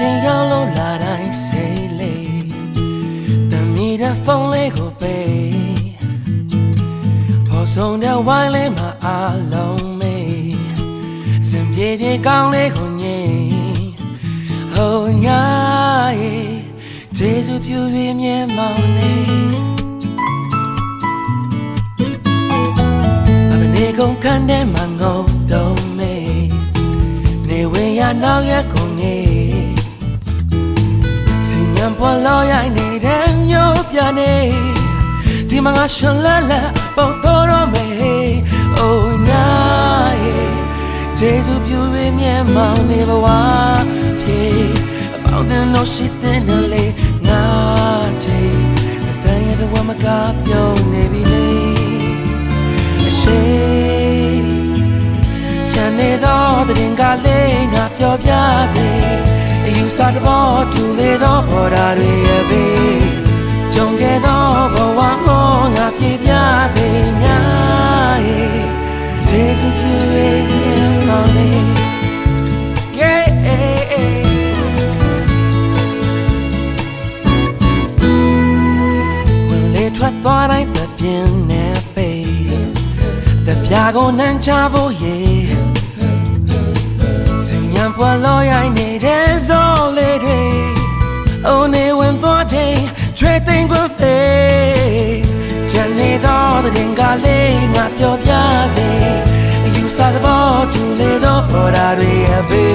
ချိန်ရောက်လို့လာတိုင်းစိတ်လေးတမီတဲ့ဖုန်းလေးကိုပေးပေါ်ဆုံးတဲ့ဝိုင်းလေးမှာအလုံးမေးစင်ပြေပြေကောင်းလေးကိုညင်ဟိုညာရဲ့ကျေးဇူးပြုပြီးမြဲမောင်နေအမနေကုန်ခန်းထဲမှာငုံတုံးမေးနေဝင်ရနောက်ရက်ကုန်ငေးစ င်ញံပေါ်လောရိုက်နေတဲ့မျိုးပြနေဒီမှာငါရှင်လက်လက်ပုံတော်တော့မေအိုညာရဲ့ကျေးဇူးပြုပြီးမြဲမောင်နေဘဝဖြေအပေါင်းတင်လို့ရှိတဲ့လေငါချေအတန်ရတဲ့ဝမကပြုံး အယူဆတဘောတူလေတော့ဘော်ဒါတွေရဲ့ဘေးကြုံခဲ့တော့ဘဝမောငါပြေပြစေညာရဲ့ကျေးဇူးပြုရဲ့မြတ်မောင်လေး Yeah ဝင်လေထွက်သွားတိုင်းတပြင်းနဲ့ပေတပြာကိုနမ်းချဖို့ရေစင်ញံပွားလို့ရိုင်းနေ ချိန်ချွေသိမ်ခွင့်ပေချန်နေတော့တဲ့င်္ဂလေးငါပြောပြစေအယူဆတဲ့ဘောတူလေတော့ပေါ်တာတွေအပေ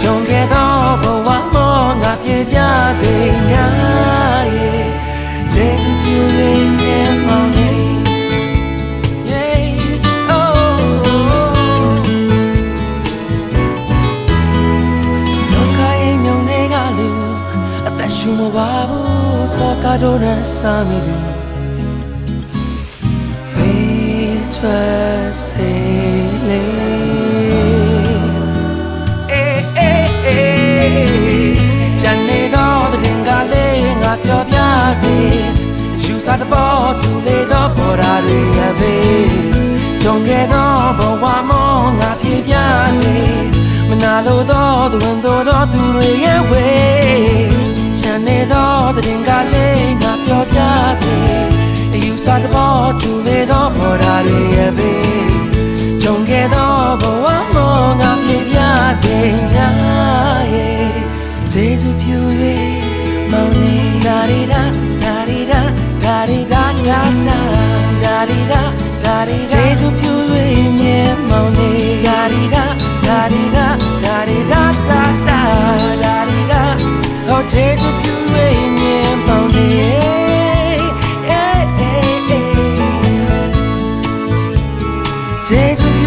ကြုံခဲ့တော့ဘဝမောငါပြေပြစေညာရဲ့ Take you beauty in my name. Yeah, oh. ဒုက္ခရဲ့မြုံတွေကလူအသက်ရှူမပါဘူးတော့ကတော့နဲ့စာမိသူမေးချွတ်စေလေအေးအေးအေးဂျန်နေတော့တဲ့င်္ဂလေးငါ ပြောပြစေယူဆတဲ့ပေါ်သူလေတော့ပေါ်ရာတွေရဲ့ဘေးကြုံခဲ့တော့ဘဝမောငါပြေပြစေမနာလို့တော့သူဝ တဲ့ပေါ်သူလေတော့ပေါ်ရာတွေရဲ့ဘေးကြုံခဲ့တော့ဘဝမောငါပြေပြစေညာရဲ့ကျေးဇူးပြု၍ 这种